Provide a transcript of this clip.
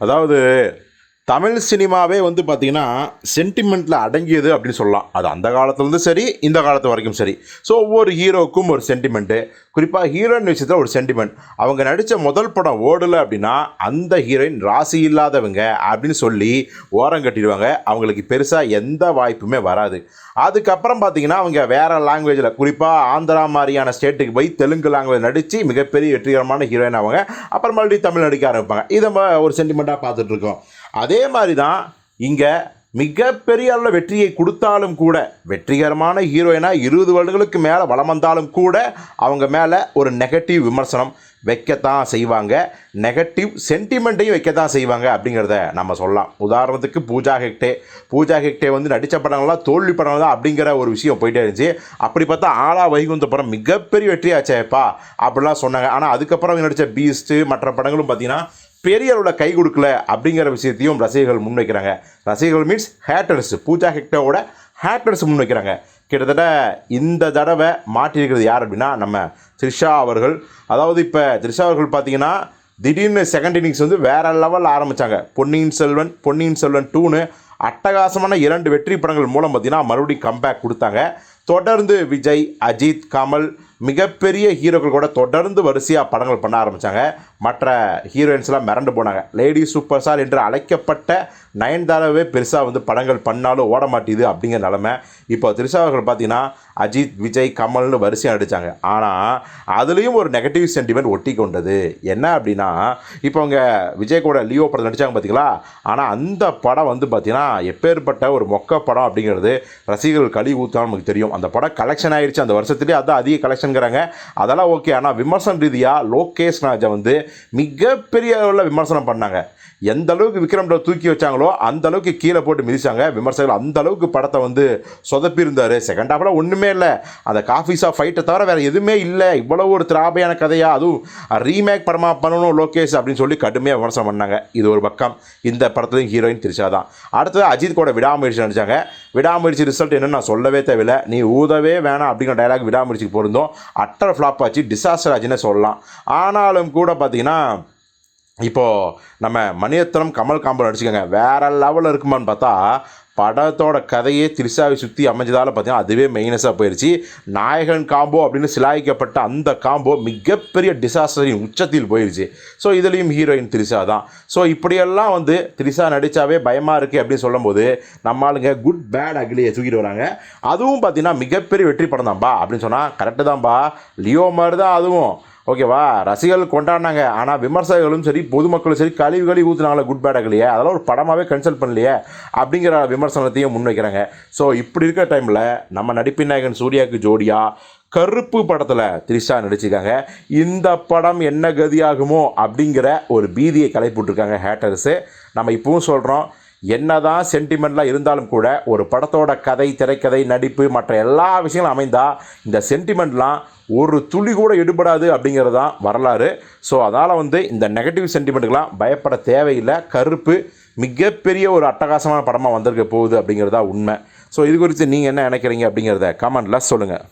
அதாவது தமிழ் சினிமாவே வந்து பார்த்திங்கன்னா சென்டிமெண்ட்டில் அடங்கியது அப்படின்னு சொல்லலாம். அது அந்த காலத்துலேருந்து சரி இந்த காலத்து வரைக்கும் சரி. ஸோ ஒவ்வொரு ஹீரோவுக்கும் ஒரு சென்டிமெண்ட்டு குறிப்பாக ஹீரோயின் விஷயத்தில் ஒரு சென்டிமெண்ட் அவங்க நடித்த முதல் படம் ஓடலை அப்படின்னா அந்த ஹீரோயின் ராசி இல்லாதவங்க அப்படின்னு சொல்லி ஓரம் கட்டிடுவாங்க. அவங்களுக்கு பெருசாக எந்த வாய்ப்புமே வராது. அதுக்கப்புறம் பார்த்தீங்கன்னா அவங்க வேறு லாங்குவேஜில் குறிப்பாக ஆந்திரா மாதிரியான ஸ்டேட்டுக்கு போய் தெலுங்கு லாங்குவேஜ் நடித்து மிகப்பெரிய வெற்றிகரமான ஹீரோயின் அவங்க. அப்புறம் மறுபடியும் தமிழ் நடிக்க ஆரம்பிப்பாங்க. இதை நம்ம ஒரு சென்டிமெண்ட்டாக பார்த்துட்ருக்கோம் அதே மாதிரி தான் இங்கே மிகப்பெரிய அளவில் வெற்றியை கொடுத்தாலும் கூட வெற்றிகரமான ஹீரோயினாக இருபது வருடங்களுக்கு மேலே வளம் வந்தாலும் கூட அவங்க மேலே ஒரு நெகட்டிவ் விமர்சனம் வைக்கத்தான் செய்வாங்க. நெகட்டிவ் சென்டிமெண்ட்டையும் வைக்கத்தான் செய்வாங்க அப்படிங்கிறத நம்ம சொல்லலாம். உதாரணத்துக்கு பூஜா ஹெக்டே. பூஜா ஹெக்டே வந்து நடித்த படங்கள்லாம் தோல்வி படங்கள் தான் அப்படிங்கிற ஒரு விஷயம் போயிட்டே இருந்துச்சு. அப்படி பார்த்தா ஆலா வைகுந்த படம் மிகப்பெரிய வெற்றியாச்சேப்பா அப்படிலாம் சொன்னாங்க. ஆனால் அதுக்கப்புறம் அவங்க நடித்த பீஸ்ட்டு மற்ற படங்களும் பார்த்தீங்கன்னா பெரிய அளவில் கை கொடுக்கல அப்படிங்கிற விஷயத்தையும் ரசிகர்கள் முன்வைக்கிறாங்க ரசிகர்கள் மீன்ஸ் ஹேட்டர்ஸ் பூஜா ஹெக்டோட ஹேட்டர்ஸ் முன்வைக்கிறாங்க கிட்டத்தட்ட இந்த தடவை மாற்றியிருக்கிறது யார் அப்படின்னா நம்ம த்ரிஷா அவர்கள். அதாவது இப்போ த்ரிஷா அவர்கள் பார்த்தீங்கன்னா திடீர்னு செகண்ட் இன்னிங்ஸ் வந்து வேறு லெவலில் ஆரம்பித்தாங்க பொன்னியின் செல்வன் பொன்னியின் செல்வன் டூன்னு அட்டகாசமான இரண்டு வெற்றி படங்கள் மூலம் பார்த்தீங்கன்னா மறுபடியும் கம்பேக் கொடுத்தாங்க. தொடர்ந்து விஜய் அஜித் கமல் மிகப்பெரிய ஹீரோக்கள் கூட தொடர்ந்து வரிசையாக படங்கள் பண்ண ஆரம்பித்தாங்க மற்ற ஹீரோயின்ஸ்லாம் மிரண்டு போனாங்க. லேடி சூப்பர் ஸ்டார் என்று அழைக்கப்பட்ட நயன்தாராவே பெருசாக வந்து படங்கள் பண்ணாலும் ஓட மாட்டேது அப்படிங்கிற நிலமை. இப்போ த்ரிஷா அவர்கள் பார்த்தீங்கன்னா அஜித் விஜய் கமல்னு வரிசையாக நடித்தாங்க ஆனால் அதுலேயும் ஒரு நெகட்டிவ் சென்டிமெண்ட் ஒட்டி கொண்டது. என்ன அப்படின்னா இப்போ அவங்க விஜய் கூட லியோ படம் நடித்தாங்க பார்த்தீங்களா ஆனால் அந்த படம் வந்து பார்த்திங்கன்னா எப்பேற்பட்ட ஒரு மொக்க படம் அப்படிங்கிறது ரசிகர்கள் கழி ஊற்றாலும் நமக்கு தெரியும். அந்த படம் கலெக்ஷன் ஆயிடுச்சு அந்த வருஷத்துலேயே அதான் அதிக கலெக்ஷனுங்கிறாங்க அதெல்லாம் ஓகே ஆனால் விமர்சன ரீதியாக லோகேஷ் ராஜா வந்து மிகப்பெரிய அளவில் விமர்சனம் பண்ணாங்க. எந்த அளவுக்கு விக்ரம் ராவ் தூக்கி வச்சாங்களோ அந்த அளவுக்கு கீழே போட்டு மிதிச்சாங்க. விமர்சகர்கள் அந்த அளவுக்கு படத்தை வந்து சொதப்பியிருந்தார். செகண்ட் ஹாஃபில் ஒன்றுமே இல்லை. அந்த காஃபி ஷாப் ஃபைட்டை தவிர வேறு எதுவுமே இல்லை. இவ்வளோ ஒரு திராபையான கதையாக அதுவும் ரீமேக் படமாக பண்ணணும் லோகேஷ் அப்படின்னு சொல்லி கடுமையாக விமர்சனம் பண்ணாங்க. இது ஒரு பக்கம். இந்த படத்துலையும் ஹீரோயின் திரிஷா தான். அடுத்தது அஜித் கூட விடாமுயற்சி நினச்சாங்க விடாமுயற்சி ரிசல்ட் என்னன்னு நான் சொல்லவே தேவையில்லை. நீ ஊதவே வேணாம் அப்படிங்கிற டைலாக் விடாமுயற்சிக்கு போயிருந்தோம். அட்டர் ஃப்ளாப் ஆச்சு. டிசாஸ்டர் ஆச்சுன்னு சொல்லலாம். ஆனாலும் கூட பார்த்தீங்கன்னா இப்போது நம்ம மணியத்தனம் கமல் காம்போ நடிச்சுக்கோங்க வேறு லெவலில் இருக்குமான்னு பார்த்தா படத்தோட கதையே திரிசாவை சுற்றி அமைஞ்சதால் பார்த்தீங்கன்னா அதுவே மெயினஸாக போயிடுச்சு நாயகன் காம்போ அப்படின்னு சிலாய்க்கப்பட்ட அந்த காம்போ மிகப்பெரிய டிசாஸ்டரின் உச்சத்தில் போயிடுச்சு ஸோ இதுலேயும் ஹீரோயின் திரிசா தான். ஸோ இப்படியெல்லாம் வந்து திரிசா நடித்தாவே பயமாக இருக்குது அப்படின்னு சொல்லும்போது நம்ம ஆளுங்க குட் பேட் அகிலியை தூக்கிட்டு வராங்க. அதுவும் பார்த்தீங்கன்னா மிகப்பெரிய வெற்றி படம் தான்பா அப்படின்னு சொன்னால் கரெக்டு தான்பா. லியோ மாதிரி தான் அதுவும். ஓகேவா? ரசிகர்கள் கொண்டாடினாங்க. ஆனால் விமர்சகர்களும் சரி பொதுமக்களும் சரி கழிவு கழிவு ஊற்றுனாங்களே குட் பேடாக இல்லையே அதெல்லாம் ஒரு படமாகவே கன்சல்ட் பண்ணலையே அப்படிங்கிற விமர்சனத்தையும் முன்வைக்கிறாங்க. ஸோ இப்படி இருக்கிற டைமில் நம்ம நடிப்பின் நாயகன் சூர்யாவுக்கு ஜோடியாக கருப்பு படத்தில் திரிஷா நடிச்சிருக்காங்க. இந்த படம் என்ன கதியாகுமோ அப்படிங்கிற ஒரு பீதியை கலைப்புட்ருக்காங்க ஹேட்டர்ஸு நம்ம இப்பவும் சொல்கிறோம் என்னதான் சென்டிமெண்ட்லாம் இருந்தாலும் கூட ஒரு படத்தோட கதை திரைக்கதை நடிப்பு மற்ற எல்லா விஷயங்களும் அமைந்தால் இந்த சென்டிமெண்ட்லாம் ஒரு துளி கூட எடுபடாது அப்படிங்கிறது தான் வரலாறு. ஸோ அதனால் வந்து இந்த நெகட்டிவ் சென்டிமெண்ட்டுக்கெலாம் பயப்பட தேவையில்லை. கருப்பு மிகப்பெரிய ஒரு அட்டகாசமான படமாக வந்திருக்க போகுது அப்படிங்கிறதா உண்மை. ஸோ இது குறித்து நீங்கள் என்ன நினைக்கிறீங்க அப்படிங்கிறத கமெண்டில் சொல்லுங்கள்